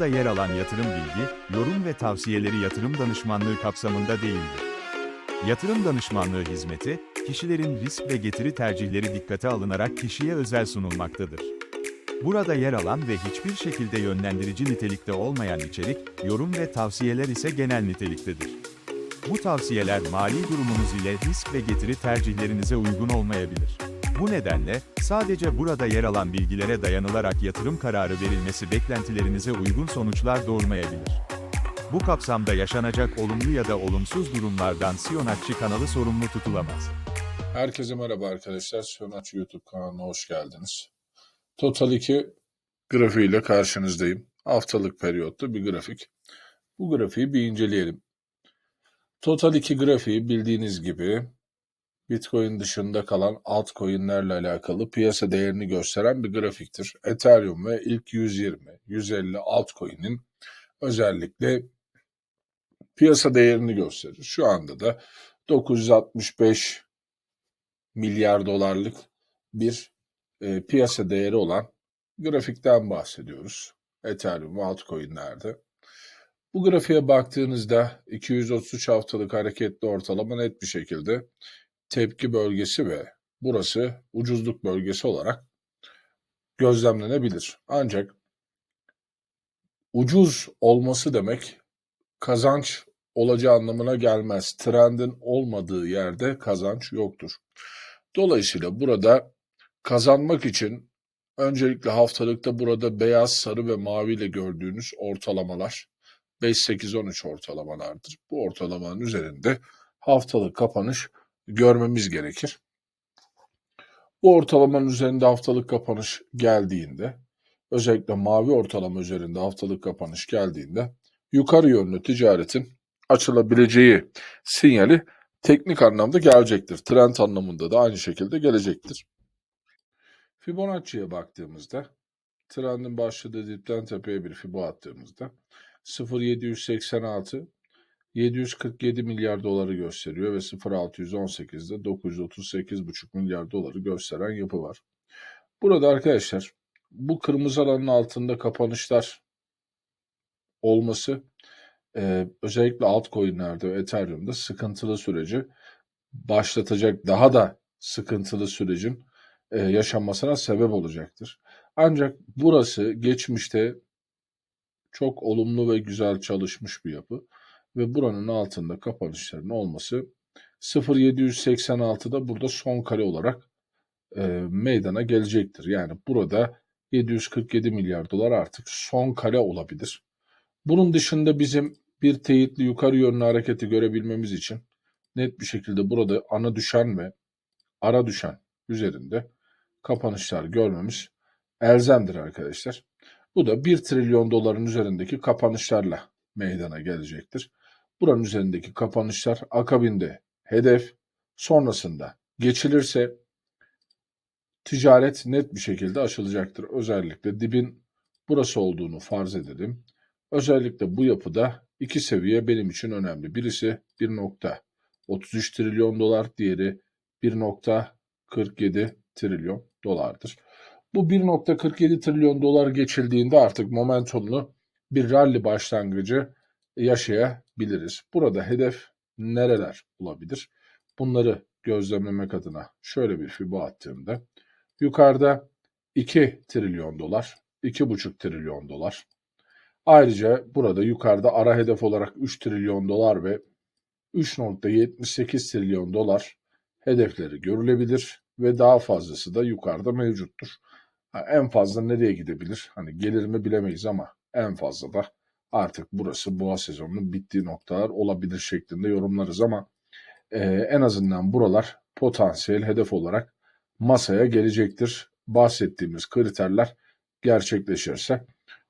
Burada yer alan yatırım bilgi, yorum ve tavsiyeleri yatırım danışmanlığı kapsamında değildir. Yatırım danışmanlığı hizmeti, kişilerin risk ve getiri tercihleri dikkate alınarak kişiye özel sunulmaktadır. Burada yer alan ve hiçbir şekilde yönlendirici nitelikte olmayan içerik, yorum ve tavsiyeler ise genel niteliktedir. Bu tavsiyeler mali durumunuz ile risk ve getiri tercihlerinize uygun olmayabilir. Bu nedenle, sadece burada yer alan bilgilere dayanılarak yatırım kararı verilmesi beklentilerinize uygun sonuçlar doğurmayabilir. Bu kapsamda yaşanacak olumlu ya da olumsuz durumlardan Siyonakçı kanalı sorumlu tutulamaz. Herkese merhaba arkadaşlar. Sönaç YouTube kanalına hoş geldiniz. Total 2 grafiğiyle karşınızdayım. Haftalık periyotlu bir grafik. Bu grafiği bir inceleyelim. Total 2 grafiği bildiğiniz gibi Bitcoin dışında kalan altcoin'lerle alakalı piyasa değerini gösteren bir grafiktir. Ethereum ve ilk 120, 150 altcoin'in özellikle piyasa değerini gösterir. Şu anda da 965 milyar dolarlık bir e, piyasa değeri olan grafikten bahsediyoruz. Ethereum ve altcoin'lerde. Bu grafiğe baktığınızda 233 haftalık hareketli ortalama net bir şekilde tepki bölgesi ve burası ucuzluk bölgesi olarak gözlemlenebilir. Ancak ucuz olması demek kazanç olacağı anlamına gelmez. Trendin olmadığı yerde kazanç yoktur. Dolayısıyla burada kazanmak için öncelikle haftalıkta burada beyaz, sarı ve mavi ile gördüğünüz ortalamalar 5-8-13 ortalamalardır. Bu ortalamanın üzerinde haftalık kapanış görmemiz gerekir. Bu ortalamanın üzerinde haftalık kapanış geldiğinde, özellikle mavi ortalama üzerinde haftalık kapanış geldiğinde yukarı yönlü ticaretin açılabileceği sinyali teknik anlamda gelecektir. Trend anlamında da aynı şekilde gelecektir. Fibonacci'ye baktığımızda trendin başladığı dipten tepeye bir fibo attığımızda 0.786 747 milyar doları gösteriyor ve 0.618'de 938,5 milyar doları gösteren yapı var. Burada arkadaşlar bu kırmızı alanın altında kapanışlar olması e, özellikle altcoin'lerde ve Ethereum'da sıkıntılı süreci başlatacak daha da sıkıntılı sürecin e, yaşanmasına sebep olacaktır. Ancak burası geçmişte çok olumlu ve güzel çalışmış bir yapı ve buranın altında kapanışların olması 0786'da burada son kare olarak e, meydana gelecektir. Yani burada 747 milyar dolar artık son kare olabilir. Bunun dışında bizim bir teyitli yukarı yönlü hareketi görebilmemiz için net bir şekilde burada ana düşen ve ara düşen üzerinde kapanışlar görmemiz elzemdir arkadaşlar. Bu da 1 trilyon doların üzerindeki kapanışlarla meydana gelecektir. Buranın üzerindeki kapanışlar akabinde hedef sonrasında geçilirse ticaret net bir şekilde açılacaktır. Özellikle dibin burası olduğunu farz edelim. Özellikle bu yapıda iki seviye benim için önemli. Birisi 1.33 trilyon dolar, diğeri 1.47 trilyon dolardır. Bu 1.47 trilyon dolar geçildiğinde artık momentumlu bir rally başlangıcı yaşayabiliriz. Burada hedef nereler olabilir? Bunları gözlemlemek adına şöyle bir fibo attığımda yukarıda 2 trilyon dolar, 2,5 trilyon dolar. Ayrıca burada yukarıda ara hedef olarak 3 trilyon dolar ve 3.78 trilyon dolar hedefleri görülebilir ve daha fazlası da yukarıda mevcuttur. En fazla nereye gidebilir? Hani gelir mi bilemeyiz ama en fazla da artık burası boğa sezonunun bittiği noktalar olabilir şeklinde yorumlarız ama e, en azından buralar potansiyel hedef olarak masaya gelecektir. Bahsettiğimiz kriterler gerçekleşirse.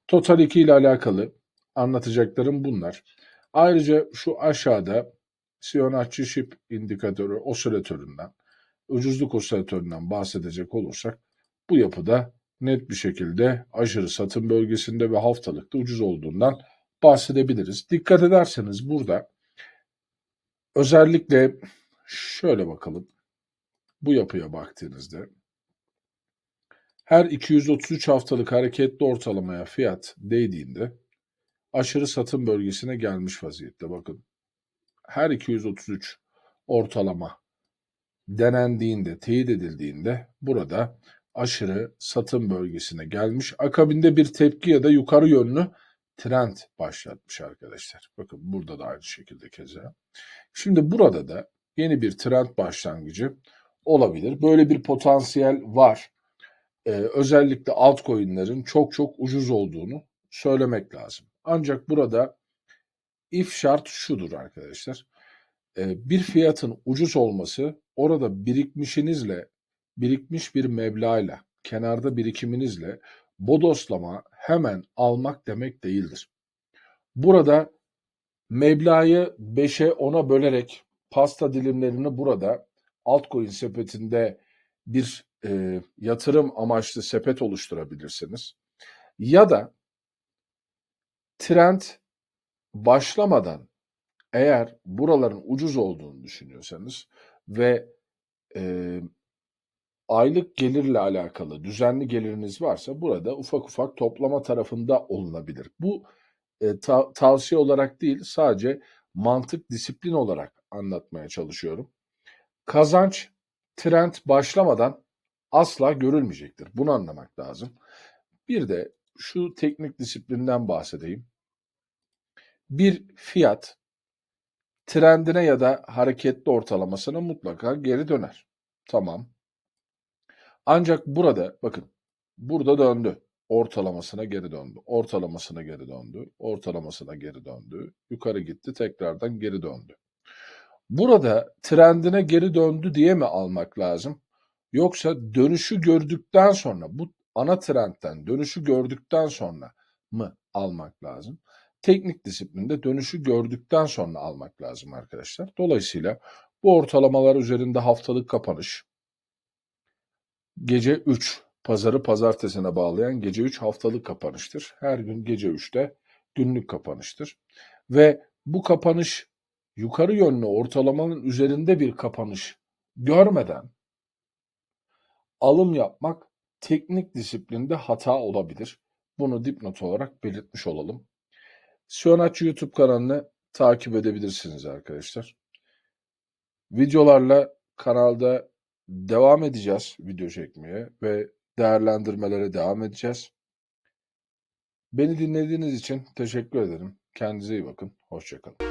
Total 2 ile alakalı anlatacaklarım bunlar. Ayrıca şu aşağıda Fibonacci Ship indikatörü osilatöründen, ucuzluk osilatöründen bahsedecek olursak bu yapıda net bir şekilde aşırı satım bölgesinde ve haftalıkta ucuz olduğundan bahsedebiliriz. Dikkat ederseniz burada özellikle şöyle bakalım. Bu yapıya baktığınızda her 233 haftalık hareketli ortalamaya fiyat değdiğinde aşırı satım bölgesine gelmiş vaziyette. Bakın her 233 ortalama denendiğinde, teyit edildiğinde burada aşırı satım bölgesine gelmiş. Akabinde bir tepki ya da yukarı yönlü trend başlatmış arkadaşlar. Bakın burada da aynı şekilde keza. Şimdi burada da yeni bir trend başlangıcı olabilir. Böyle bir potansiyel var. Ee, özellikle altcoin'lerin çok çok ucuz olduğunu söylemek lazım. Ancak burada if şart şudur arkadaşlar. Ee, bir fiyatın ucuz olması orada birikmişinizle, birikmiş bir meblağla, kenarda birikiminizle bodoslama hemen almak demek değildir. Burada meblağı 5'e 10'a bölerek pasta dilimlerini burada altcoin sepetinde bir e, yatırım amaçlı sepet oluşturabilirsiniz. Ya da trend başlamadan eğer buraların ucuz olduğunu düşünüyorsanız ve e, aylık gelirle alakalı düzenli geliriniz varsa burada ufak ufak toplama tarafında olunabilir. Bu e, ta- tavsiye olarak değil sadece mantık disiplin olarak anlatmaya çalışıyorum. Kazanç trend başlamadan asla görülmeyecektir. Bunu anlamak lazım. Bir de şu teknik disiplinden bahsedeyim. Bir fiyat trendine ya da hareketli ortalamasına mutlaka geri döner. Tamam. Ancak burada bakın burada döndü. Ortalamasına geri döndü. Ortalamasına geri döndü. Ortalamasına geri döndü. Yukarı gitti tekrardan geri döndü. Burada trendine geri döndü diye mi almak lazım? Yoksa dönüşü gördükten sonra bu ana trendten dönüşü gördükten sonra mı almak lazım? Teknik disiplinde dönüşü gördükten sonra almak lazım arkadaşlar. Dolayısıyla bu ortalamalar üzerinde haftalık kapanış gece 3 pazarı pazartesine bağlayan gece 3 haftalık kapanıştır. Her gün gece 3'te günlük kapanıştır. Ve bu kapanış yukarı yönlü ortalamanın üzerinde bir kapanış görmeden alım yapmak teknik disiplinde hata olabilir. Bunu dipnot olarak belirtmiş olalım. Siyonaç YouTube kanalını takip edebilirsiniz arkadaşlar. Videolarla kanalda devam edeceğiz video çekmeye ve değerlendirmelere devam edeceğiz. Beni dinlediğiniz için teşekkür ederim. Kendinize iyi bakın. Hoşçakalın.